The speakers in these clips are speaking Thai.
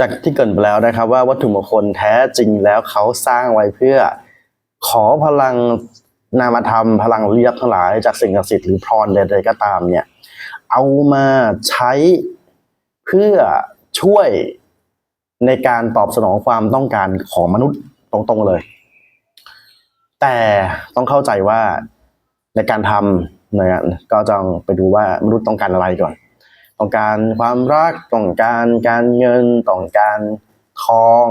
จากที่เกินไปแล้วนะครับ ว่าวัตถุมงคลแท้จริงแล้วเขาสร้างไว้เพื่อขอพลังนามธรรมพลังลี้ลับทั้งหลายจากสิ่งศักดิ์สิทธิ์หรือพรใดๆก็ตามเนี่ย เอามาใช้เพื่อช่วยในการตอบสนองความต้องการของมนุษย์ตรงๆเลย แต่ต้องเข้าใจว่าในการทำเนี่ยก็ต้องไปดูว่ามนุษย์ต้องการอะไรก่อน ต้องการความรัก ต้องการการเงิน ต้องการทอง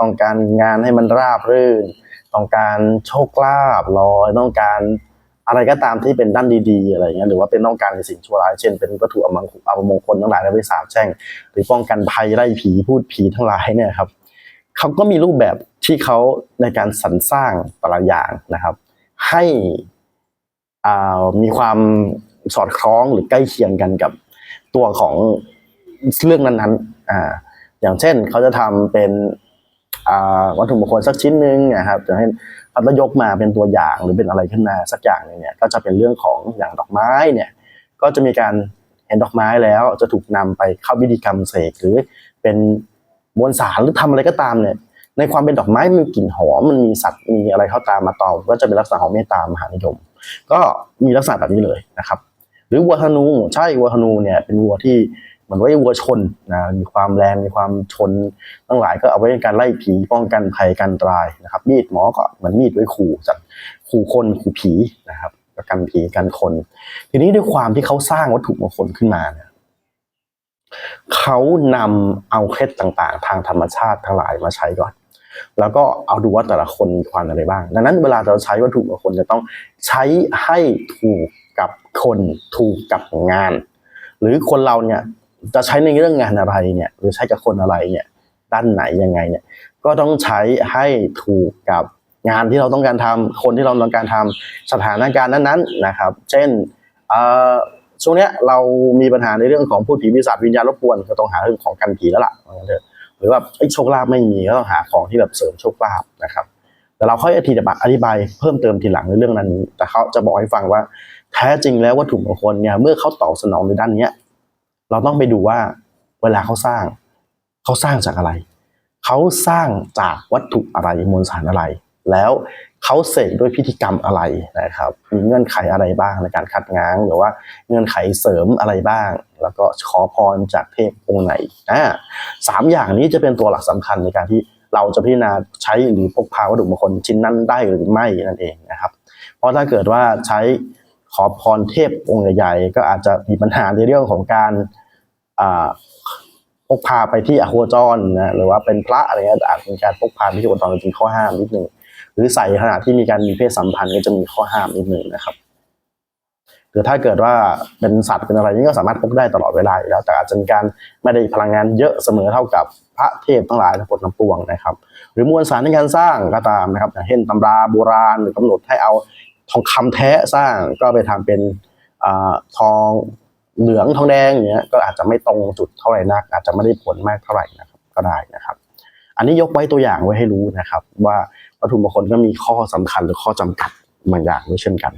ต้องการงานให้มันราบรื่น ต้องการโชคลาภลอยต้องการอะไรก็ตามที่เป็นด้านดีๆอะไรเงี้ยหรือว่าเป็นต้องการในสิ่งชั่วร้ายเช่นเป็นวัตถุอมงคลอมงคลทั้งหลายและไปสาบแช่ง หรือป้องกันภัยไล่ผีพูดผีทั้งหลายเนี่ยครับเขาก็มีรูปแบบที่เขาในการสรรสร้างแต่ละอย่างนะครับ ให้อ่ามีความสอดคล้องหรือใกล้เคียงกันกับ ตัวของเรื่องนั้นๆอ่าอย่างเช่นเขาจะทำเป็นวัตถุมงคลสักชิ้นหนึ่งนะครับจะให้พัดยกมาเป็นตัวอย่างหรือเป็นอะไรขึ้นมาสักอย่างหนึงเนี่ยก็จะเป็นเรื่องของอย่างดอกไม้เนี่ยก็จะมีการเห็นดอกไม้แล้วจะถูกนำไปเข้าพิธีกรรมเสกหรือเป็นมวลสารหรือทำอะไรก็ตามเนี่ยในความเป็นดอกไม้มันมีกลิ่นหอมมันมีสัตว์มีอะไรเข้าตามมาตอมก็จะเป็นลักษณะของเมตตามหานิยม ก็มีลักษณะแบบนี้เลยนะครับ หรือวัวธนูใช่วัวธนูเนี่ยเป็นวัวที่เหมือนว่าวัวชนนะมีความแรงมีความชนทั้งหลายก็เอาไว้ในการไล่ผีป้องกันภัยกันตรายนะครับมีดหมอก็เหมือนมีดไว้ขู่สัตว์ขู่คนขู่ผีนะครับกันผีกันคน ทีนี้ด้วยความที่เขาสร้างวัตถุมงคลขึ้นมาเนี่ยเขานำเอาเคล็ดต่างๆ ทางธรรมชาติทั้งหลายมาใช้ก่อน แล้วก็เอาดูว่าแต่ละคนมีความอะไรบ้าง ดังนั้นเวลาเราใช้วัตถุมงคลจะต้องใช้ให้ถูก กับคนถูกกับงาน หรือคนเราเนี่ยจะใช้ในเรื่องงานอะไรเนี่ยหรือใช้กับคนอะไรเนี่ยด้านไหนยังไงเนี่ยก็ต้องใช้ให้ถูกกับงานที่เราต้องการทำคนที่เราต้องการทำสถานการณ์นั้นๆนะครับ เช่นช่วงนี้เรามีปัญหาในเรื่องของพูดผีปีศาจวิญญาณรบกวนก็ต้องหาเรื่องของกันผีแล้วล่ะว่างั้นเถอะหรือว่าเอ้โชคลาภไม่มีก็ต้องหาของที่แบบเสริมโชคลาภนะครับ แต่เราค่อยอธิบายอธิบายเพิ่มเติมทีหลังในเรื่องนั้นนี้ แต่เขาจะบอกให้ฟังว่า แท้จริงแล้ววัตถุมงคลเนี่ยเมื่อเขาตอบสนองในด้านเนี้ยเราต้องไปดูว่าเวลาเขาสร้าง เขาสร้างจากอะไร เขาสร้างจากวัตถุอะไรมวลสารอะไร แล้วเขาเสกด้วยพิธีกรรมอะไรนะครับมีเงื่อนไขอะไรบ้างในการคัดง้าง หรือว่าเงื่อนไขเสริมอะไรบ้าง แล้วก็ขอพรจากเทพองค์ไหนอ่าสามอย่างนี้จะเป็นตัวหลักสำคัญในการที่ เราจะพิจารณาใช้หรือพกพาวัตถุมงคลชิ้นนั้นได้หรือไม่นั่นเองนะครับ เพราะถ้าเกิดว่าใช้ขอพรเทพองค์ใหญ่ๆก็อาจจะมีปัญหาในเรื่องของการพกพาไปที่อโคจรนะหรือว่าเป็นพระอะไรเงี้ยอาจมีการพกพาไปที่อโคจรจะมีข้อห้ามนิดหนึ่งหรือใส่ขณะที่มีการมีเพศสัมพันธ์ก็จะมีข้อห้ามนิดหนึ่งนะครับ หรือถ้าเกิดว่าเป็นสัตว์เป็นอะไรนี่ก็สามารถพกได้ตลอดเวลาอยู่แล้วแต่อาจจะมีการไม่ได้พลังงานเยอะเสมอเท่ากับพระเทพทั้งหลายทั้งหมดทั้งปวงนะครับ หรือมวลสารในการสร้างก็ตามนะครับอย่างเช่นตำราโบราณหรือกำหนดให้เอาทองคำแท้สร้างก็ไปทำเป็นอทองเหลืองทองแดงอย่างเงี้ยก็อาจจะไม่ตรงจุดเท่าไหร่นัก อาจจะไม่ได้ผลมากเท่าไหร่นะครับก็ได้นะครับ อันนี้ยกไว้ตัวอย่างไว้ให้รู้นะครับ ว่าวัตถุมงคลก็มีข้อสำคัญหรือข้อจำกัดบางอย่างด้วยเช่นกัน